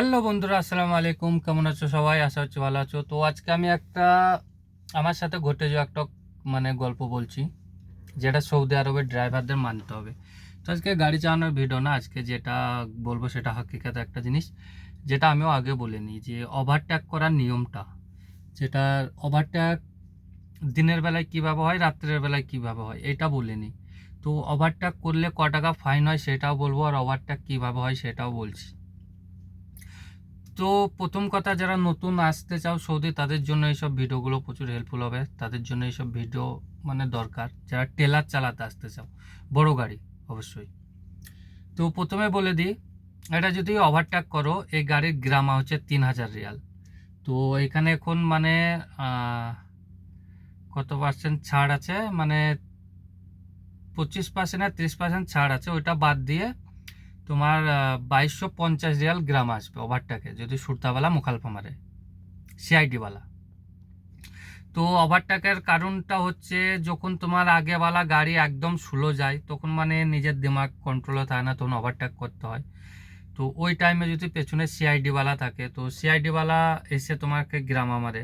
Hello বন্ধুরা, আসসালামু আলাইকুম। কেমন আছো সবাই? আশা হচ্ছে ভালো আছো। তো আজকে আমি একটা, আমার সাথে ঘটে যাওয়া একটা মানে গল্প বলছি, যেটা সৌদি আরবের ড্রাইভারদের মানতে হবে। তো আজকে গাড়ি চালানোর ভিডিও না, আজকে যেটা বলব সেটা হাকিকাত একটা জিনিস, যেটা আমিও আগে বলিনি, যে ওভারট্যাক করার নিয়মটা। যেটা ওভারট্যাক দিনের বেলায় কীভাবে হয়, রাত্রের বেলায় কীভাবে হয়, এটা বলিনি। তো ওভারট্যাক করলে ক টাকা ফাইন হয় সেটাও বলব, আর ওভারট্যাক কীভাবে হয় সেটাও বলছি। তো প্রথম কথা, যারা নতুন আসতে চাও সৌদি, তাদের জন্য এইসব ভিডিওগুলো প্রচুর হেল্পফুল হবে। তাদের জন্য এইসব ভিডিও মানে দরকার। যারা টেলার চালাতে আসতে চাও, বড় গাড়ি, অবশ্যই। তো প্রথমে বলে দিই, এটা যদি ওভারটেক করো, এই গাড়ির গ্রামা হচ্ছে তিন হাজার রিয়াল। তো এখানে এখন মানে কত পার্সেন্ট ছাড় আছে? মানে পঁচিশ পার্সেন্ট আর তিরিশ পার্সেন্ট ছাড় আছে, ওইটা বাদ দিয়ে তোমার বাইশশো পঞ্চাশ রিয়াল গ্রাম আসবে ওভারটাকে, যদি সুরতাওয়ালা মুখালফা মারে, সিআইডিওয়ালা। তো ওভারটাকের কারণটা হচ্ছে, যখন তোমার আগেওয়ালা গাড়ি একদম স্লো যায়, তখন মানে নিজের দিমাগ কন্ট্রোলে থাকে না, তখন ওভারটেক করতে হয়। তো ওই টাইমে যদি পেছনে সিআইডিওয়ালা থাকে, তো সিআইডিওয়ালা এসে তোমাকে গ্রাম মারে।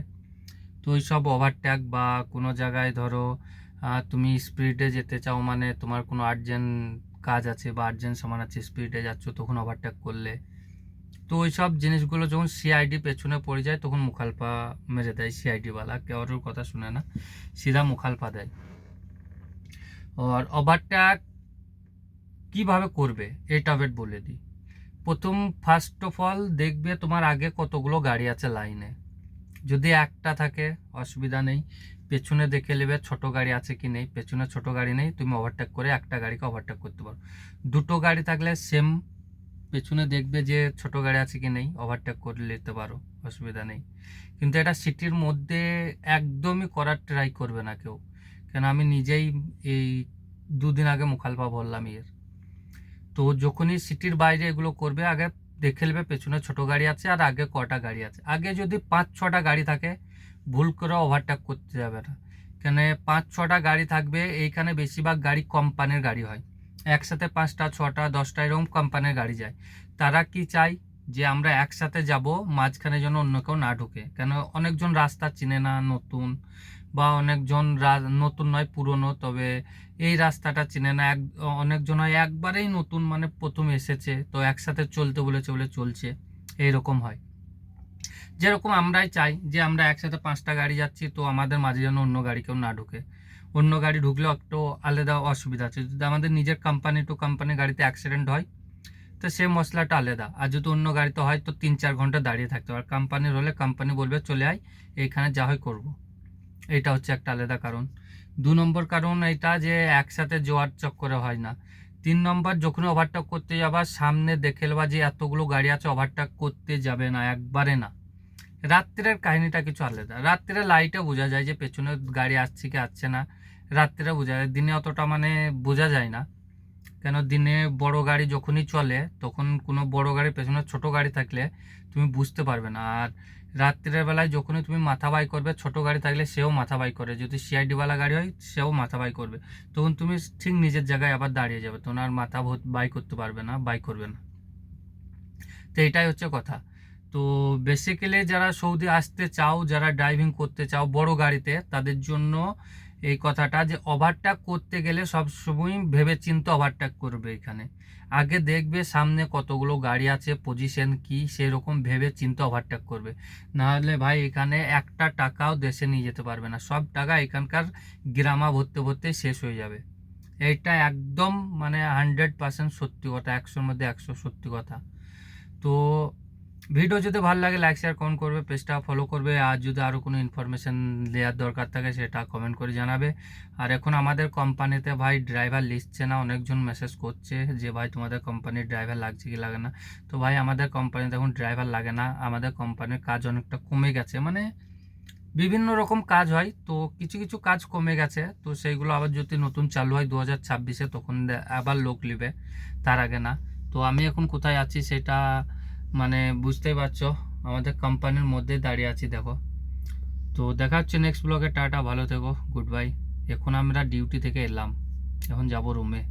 তো ওই সব ওভারটেক বা কোনো জায়গায় ধরো তুমি স্পিডে যেতে চাও মানে তোমার কোনো আর্জেন্ট কাজ আছে বা আর্জেন্ট সামান আছে স্পিডে যাচ্ছ, তখন ওভারটেক করলে। তো ওই সব জিনিসগুলো যখন সিআইডি পেছনে পড়ে যায়, তখন মুখালপা মেরে দেয় সিআইডিওয়ালা কেউর কথা শুনে না, সিধা মুখালপা দেয়। আর ওভারটেক কীভাবে করবে, এটা বেট বলে দিই। প্রথম ফার্স্ট অফ অল দেখবে তোমার আগে কতগুলো গাড়ি আছে লাইনে যদি একটা থাকে, অসুবিধা নেই। পেছনে দেখে নেবে ছোট গাড়ি আছে কি নেই। পেছনে ছোট গাড়ি নেই, তুমি ওভারটেক করে একটা গাড়িকে ওভারটেক করতে পারো। দুটো গাড়ি থাকলে সেম পেছনে দেখবে যে ছোট গাড়ি আছে কি নেই ওভারটেক করে নিতে পারো, অসুবিধা নেই। কিন্তু এটা সিটির মধ্যে একদমই করার ট্রাই করবে না কেউ। কেন আমি নিজেই এই দুদিন আগে মুখালপা বললাম এর। তো যখনই সিটির বাইরে এগুলো করবে, আগে দেখে নেবে পেছনে ছোট গাড়ি আছে আর আগে কটা গাড়ি আছে। আগে যদি পাঁচ ছটা গাড়ি থাকে ভুল করে ওভারটেক করতে যাবে না। কেন, পাঁচ, ছটা গাড়ি থাকবে, এইখানে বেশিরভাগ গাড়ি কোম্পানির গাড়ি হয়। একসাথে পাঁচটা, ছটা, দশটা এরকম কোম্পানির গাড়ি যায়। তারা কি চায়? যে আমরা একসাথে যাব, মাঝখানে যেন অন্য কেউ না ঢুকে। কেন, অনেকজন রাস্তা চিনে না, নতুন বা অনেকজন নতুন নয়, পুরনো, তবে এই রাস্তাটা চিনে না। এক, অনেকজন হয়, একবারেই নতুন মানে প্রথম এসেছে, তো একসাথে চলতে বলেছে, বলে চলছে। এইরকম হয়। যেরকম আমরাই চাই যে আমরা একসাথে পাঁচটা গাড়ি যাচ্ছি, তো আমাদের মাঝে যেন অন্য গাড়ি কেউ না ঢুকে। অন্য গাড়ি ঢুকলেও একটু আলাদা অসুবিধা আছে। যদি আমাদের নিজের কোম্পানি টু কোম্পানি গাড়িতে অ্যাক্সিডেন্ট হয়, তো সে মশলাটা আলাদা। আর যদি অন্য গাড়িতে হয়, তো তিন চার ঘণ্টা দাঁড়িয়ে থাকতে হবে। আর কোম্পানির হলে কোম্পানি বলবে, চলে আয়, এইখানে যা হয় করব। এটা হচ্ছে একটা আলাদা কারণ। দু নম্বর কারণ এটা যে একসাথে জোয়ার চক্করে হয় না। তিন নম্বর, যখন ওভারটেক করতে যাবা, সামনে দেখে নেবা যে এতগুলো গাড়ি আছে ওভারটেক করতে যাবে না, একবারে না। রাত্রের কাহিনীটা কিছু আলাদা। রাত্রে লাইটে বোঝা যায় যে পেছনে গাড়ি আসছে কি আসছে না। রাত্রে বোঝা যায়, দিনে অতটা মানে বোঝা যায় না। কেন দিনে বড় গাড়ি যখনই চলে, তখন কোনো বড় গাড়ির পেছনে ছোট গাড়ি থাকলে তুমি বুঝতে পারবে না। আর রাত্রের বেলায় যখনই তুমি মাথা বাই করবে, ছোট গাড়ি থাকলে সেও মাথা বাই করে। যদি সিআইডিওয়ালা গাড়ি হয়, সেও মাথা বাই করবে। তখন তুমি ঠিক নিজের জায়গায় আবার দাঁড়িয়ে যাবে। তখন আর মাথা বাই করতে পারবে না, বাই করবে না। তো এটাই হচ্ছে কথা। তো বেসিক্যালি যারা সৌদি আসতে চাও, যারা ড্রাইভিং করতে চাও বড় গাড়িতে, তাদের জন্য এই কথাটা যে ওভারটেক করতে গেলে সবসময় ভেবে চিন্তে ওভারটেক করবে এখানে। আগে দেখবে সামনে কতগুলো গাড়ি আছে পজিশন কি, সেরকম ভেবে চিন্তে ওভারটেক করবে। নাহলে ভাই এখানে একটা টাকাও দেশে নিয়ে যেতে পারবে না। সব টাকা এখানকার গ্রামা ভরতে ভরতে শেষ হয়ে যাবে। এইটা একদম মানে হান্ড্রেড পার্সেন্ট সত্যি কথা, একশোর মধ্যে একশো সত্যি কথা। তো ভিডিও যদি ভালো লাগে লাইক শেয়ার কমেন্ট করবে পেজটা ফলো করবে। আর যদি আরও কোনো ইনফরমেশন দেওয়ার দরকার থাকে, সেটা কমেন্ট করে জানাবে। আর এখন আমাদের কোম্পানিতে ভাই ড্রাইভার লিখছে না অনেকজন মেসেজ করছে যে, ভাই, তোমাদের কোম্পানির ড্রাইভার লাগছে কি লাগে না? তো ভাই, আমাদের কোম্পানিতে এখন ড্রাইভার লাগে না। আমাদের কোম্পানির কাজ অনেকটা কমে গেছে। মানে বিভিন্ন রকম কাজ হয়। তো কিছু কিছু কাজ কমে গেছে। তো সেইগুলো আবার যদি নতুন চালু হয় দু হাজার ছাব্বিশে, তখন আবার লোক নেবে। তার আগে না। তো আমি এখন কোথায় আছি, সেটা মানে বুঝতেই পারছ, আমাদের কোম্পানির মধ্যে দাঁড়িয়ে আছি, দেখো। তো দেখা হচ্ছে নেক্সট ব্লগে টাটা, ভালো থেকো গুড বাই এখন আমরা ডিউটি থেকে এলাম, এখন যাব রুমে